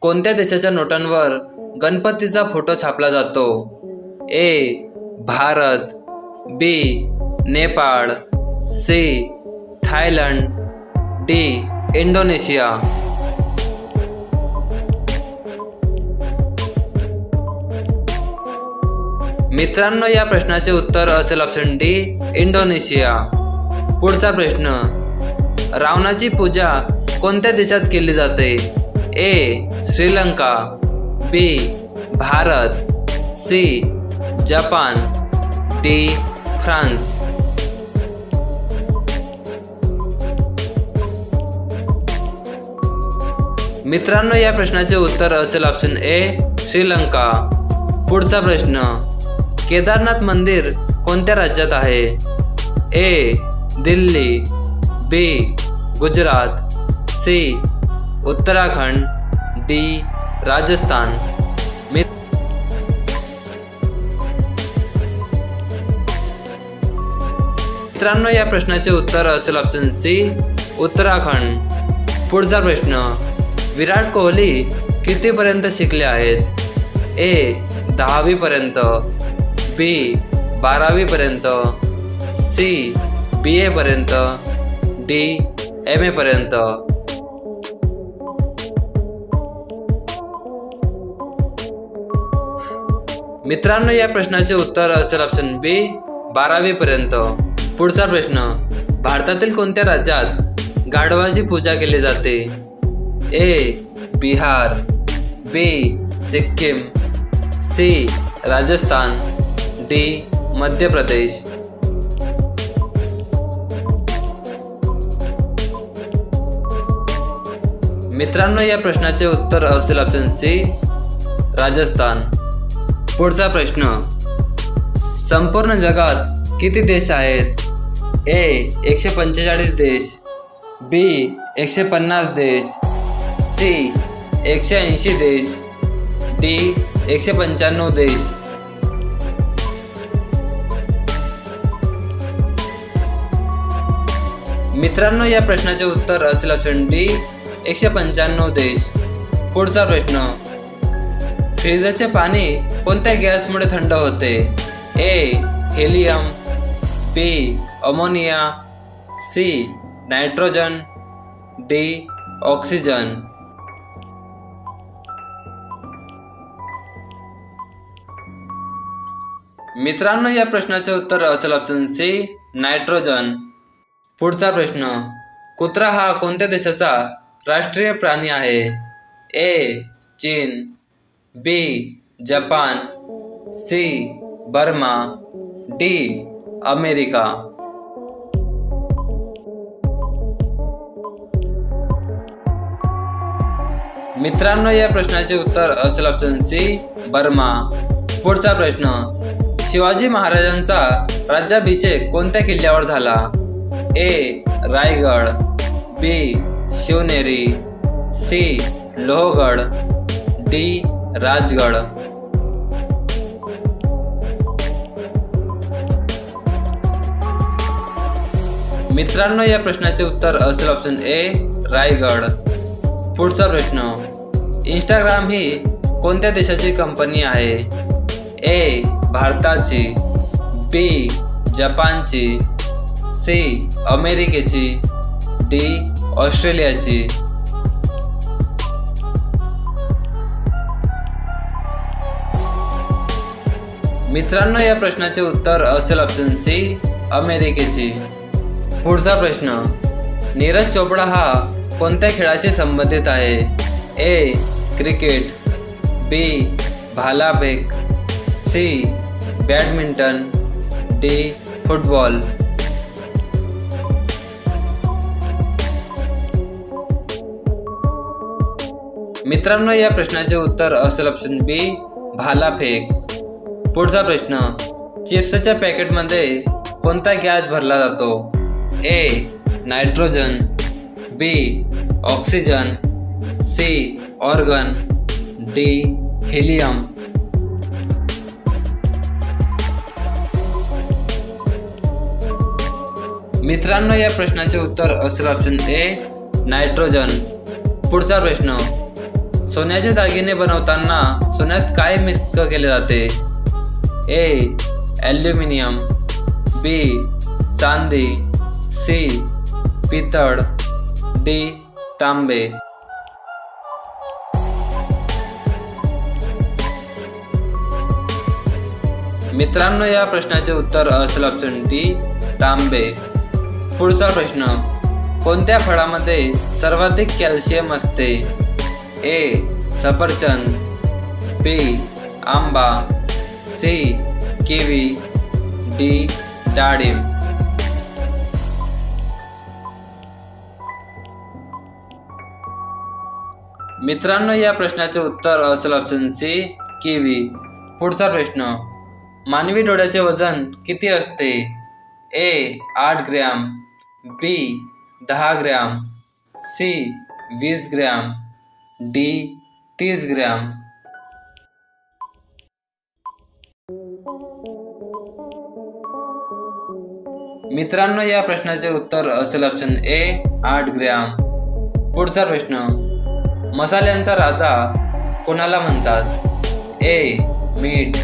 कोणत्या देशाच्या नोटांवर गणपतीचा फोटो छापला जातो? A Bharat B Nepal C Thailand D Indonesia. मित्रांनो या प्रश्नाचे उत्तर असेल ऑप्शन डी इंडोनेशिया. पुढचा प्रश्न रावणाची पूजा कोणत्या देशात केली जाते? A Sri Lanka B Bharat C Japan D France. मित्रांनो या प्रश्नाचे उत्तर असेल ऑप्शन ए श्रीलंका. पुढचा प्रश्न केदारनाथ मंदिर कोणत्या राज्यात आहे? A Delhi B Gujarat C Uttarakhand D Rajasthan. मित्रांनो या प्रश्नाचे उत्तर असेल ऑप्शन सी उत्तराखंड. पुढचा प्रश्न विराट कोहली कितीपर्यंत शिकले आहेत? ए दहावीपर्यंत. बी बारावीपर्यंत. सी बी एपर्यंत डी एम एपर्यंत मित्रांनो या प्रश्नाचे उत्तर असेल ऑप्शन बी बारावीपर्यंत पुढचा प्रश्न भारतातील कोणत्या राज्यात गाढवाची पूजा केली जाते? A Bihar B Sikkim C Rajasthan D Madhya Pradesh मित्रांनो या प्रश्नाचे उत्तर असेल ऑप्शन सी राजस्थान. पुढचा प्रश्न. संपूर्ण जगात किती देश आहेत? ए एकशे पंचेचाळीस देश. बी एकशे पन्नास देश. सी एकशे ऐंशी देश. डी एकशे पंच्याण्णव देश. मित्रांनो या प्रश्नाचे उत्तर असेल ऑप्शन डी एकशे पंच्याण्णव देश. पुढचा प्रश्न. फ्रीजरचे पाणी कोणत्या गॅसमुळे थंड होते? A helium B ammonia C nitrogen D oxygen मित्रांनो या प्रश्नाचे उत्तर असेल ऑप्शन सी नायट्रोजन पुढचा प्रश्न कुत्रा हा कोणत्या देशाचा राष्ट्रीय प्राणी आहे? ए चीन. B Japan C Burma D America. मित्रांनो या प्रश्नाचे उत्तर असेल ऑप्शन सी बर्मा. पुढचा प्रश्न शिवाजी महाराजांचा राज्याभिषेक कोणत्या किल्ल्यावर झाला? A Raigad B Shivneri C Lohagad D Rajgad. मित्रांनो या प्रश्नाचे उत्तर असेल ऑप्शन ए रायगड. पुढचा प्रश्न इंस्टाग्राम ही कोणत्या देशाची कंपनी आहे? ए भारताची. बी जपानची. सी अमेरिकेची. डी ऑस्ट्रेलियाची. मित्रांनो या प्रश्नाचे उत्तर असेल ऑप्शन सी अमेरिकेची. पुढचा प्रश्न नीरज चोपडा हा कोणत्या खेळाशी संबंधित आहे? A cricket. बी भालाफेक. C badminton. D football. मित्रांनो या प्रश्नाचे उत्तर असेल ऑप्शन बी भालाफेक. पुढचा प्रश्न. चिप्सच्या पॅकेटमध्ये कोणता गॅस भरला जातो? A nitrogen B oxygen C argon D helium. मित्रांनो या प्रश्नाचे उत्तर असेल ऑप्शन ए नायट्रोजन. पुढचा प्रश्न. सोन्याचे दागिने बनवताना सोन्यात काय मिक्स केले जाते? ए ॲल्युमिनियम बी चांदी. सी पितळ. डी तांबे. मित्रांनो या प्रश्नाचे उत्तर असेल ऑप्शन डी तांबे. पुढचा प्रश्न कोणत्या फळामध्ये सर्वाधिक कॅल्शियम असते? ए सफरचंद. बी आंबा. सी किवी डी डाळिंब. मित्रांनो या प्रश्नाचे उत्तर असेल ऑप्शन सी किवी. पुढचा प्रश्न मानवी डोळ्याचे वजन किती असते? ए आठ ग्रॅम. बी दहा ग्रॅम. सी वीस ग्रॅम. डी तीस ग्रॅम. मित्रांनो या प्रश्नाचे उत्तर असेल ऑप्शन ए आठ ग्रॅम. पुढचा प्रश्न मसाल्यांचा राजा कोणाला म्हणतात? ए मीठ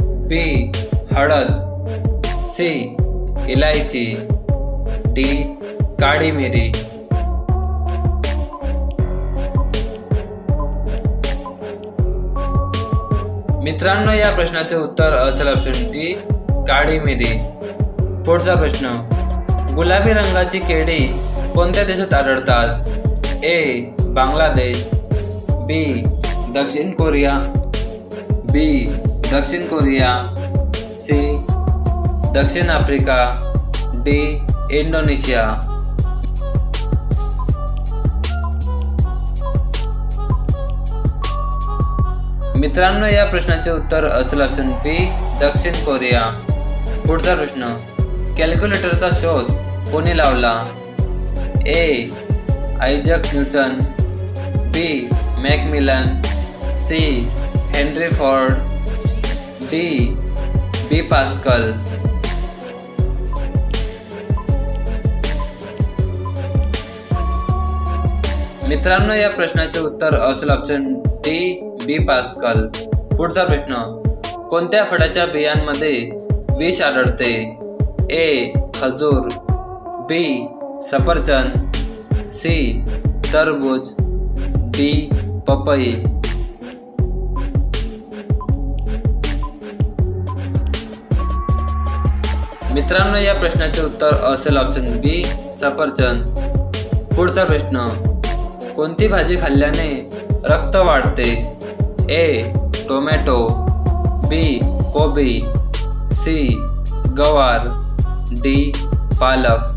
बी हळद सी इलायची डी काळी मिरी. मित्रांनो या प्रश्नाचे उत्तर असेल ऑप्शन डी काळी मिरी. पुढचा प्रश्न. गुलाबी रंगाची केळी कोणत्या देशात आढळतात? ए बांगलादेश. बी दक्षिण कोरिया. बी दक्षिण कोरिया. सी दक्षिण आफ्रिका. D Indonesia. मित्रांनो या प्रश्नाचे उत्तर असेल ऑप्शन बी दक्षिण कोरिया. पुढचा प्रश्न. कॅल्क्युलेटरचा शोध कोणी लावला? A. Isaac Newton B. Macmillan C. Henry Ford D. B. Pascal. मित्रांनो या प्रश्नाचे उत्तर असेल ऑप्शन डी. बी. पास्कल. पुढचा प्रश्न कोणत्या फळाच्या बियांमध्ये विष आढळते? ए खजूर बी सफरचंद सी तरबूज डी पपई. मित्रांनो या प्रश्नाचे उत्तर असेल ऑप्शन बी सफरचंद. पुढचा प्रश्न कोणती भाजी खाल्ल्याने रक्त वाढते? ए टोमॅटो बी कोबी सी गवार. डी पालक.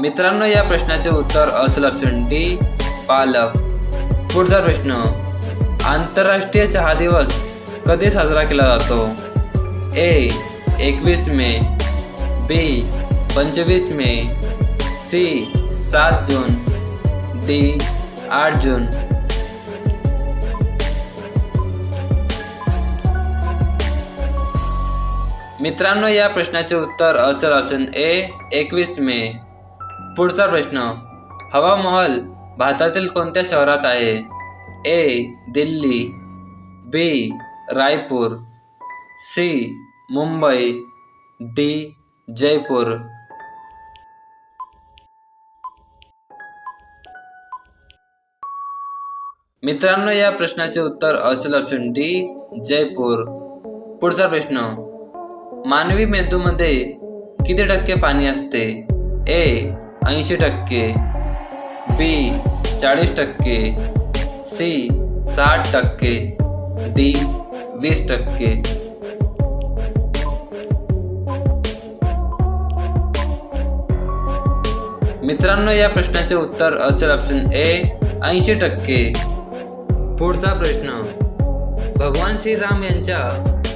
मित्रांनो या प्रश्नाचे उत्तर असेल ऑप्शन डी पालक. पुढचा प्रश्न आंतरराष्ट्रीय चहा दिवस कधी साजरा केला जातो? ए एकवीस मे. बी पंचवीस मे. सी सात जून. डी आठ जून. मित्रांनो या प्रश्नाचे उत्तर असेल ऑप्शन ए एकवीस मे. पुढचा प्रश्न हवा महल भारतातील कोणत्या शहरात आहे? A Delhi. B Raipur. C Mumbai. D Jaipur. मित्रांनो या प्रश्नाचे उत्तर असेल ऑप्शन डी जयपूर. पुढचा प्रश्न मानवी मेंदूमध्ये किती टक्के पाणी असते? ए ऐंशी टक्के बी चाळीस टक्के सी साठ टक्के डी वीस टक्के. मित्रांनो या प्रश्नाचे उत्तर असेल ऑप्शन ए ऐंशी टक्के. पुढचा प्रश्न भगवान श्रीराम यांच्या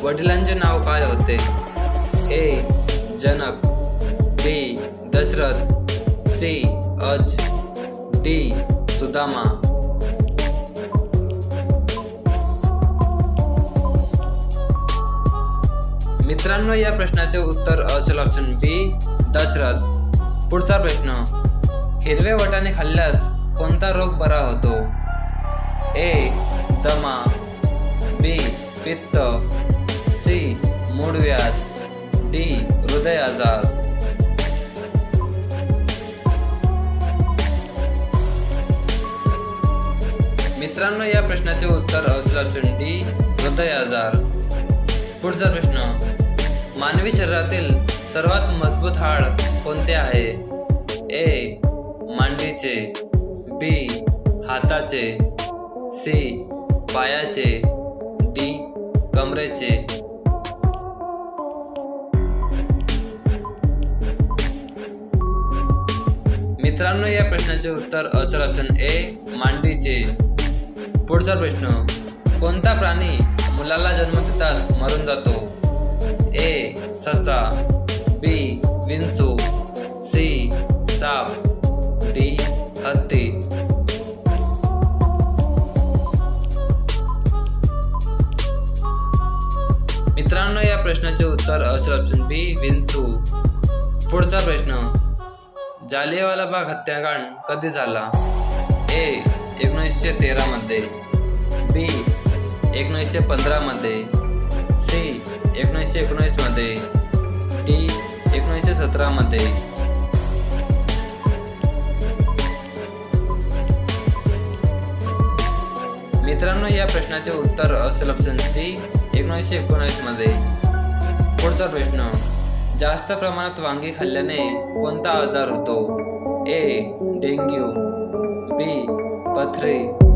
वडिलांचे नाव काय होते? A Janak B Dashrath C Aja D Sudama. मित्रांनो या प्रश्नाचे उत्तर असेल ऑप्शन बी दशरथ. पुढचा प्रश्न हिरवे वटाने खाल्ल्यास कोणता रोग बरा होतो? ए दमा बी पित्त सी मूळव्याध डी हृदय आजार. मित्रांनो या प्रश्नाचे उत्तर असेल ऑप्शन डी हृदय आजार. पुढचा प्रश्न मानवी शरीरातील सर्वात मजबूत हाड कोणते आहे? ए मांडीचे बी हाताचे सी पायाचे डी कमरेचे. मित्रांनो या प्रश्नाचे उत्तर असेल ऑप्शन ए मांडीचे. पुढचा प्रश्न कोणता प्राणी मुलाला जन्म देताच मरून जातो? ए ससा बी विंचू सी साप डी हत्ती. मित्रांनो या प्रश्नाचे उत्तर असेल ऑप्शन बी विंचू. पुढचा प्रश्न जालियावाला बाग हत्याकांड कधी झाला? ए एकोणीसशे तेरामध्ये बी एकोणीसशे पंधरामध्ये सी एकोणीसशे एकोणीसमध्ये डी एकोणीसशे सतरामध्ये मित्रांनो या प्रश्नाचे उत्तर असेल ऑप्शन सी एकोणीसशे एकोणीसमध्ये पुढचा प्रश्न. जास्त प्रमाणात वांगी खाल्ल्याने कोणता आजार होतो? ए डेंग्यू. बी पथरी.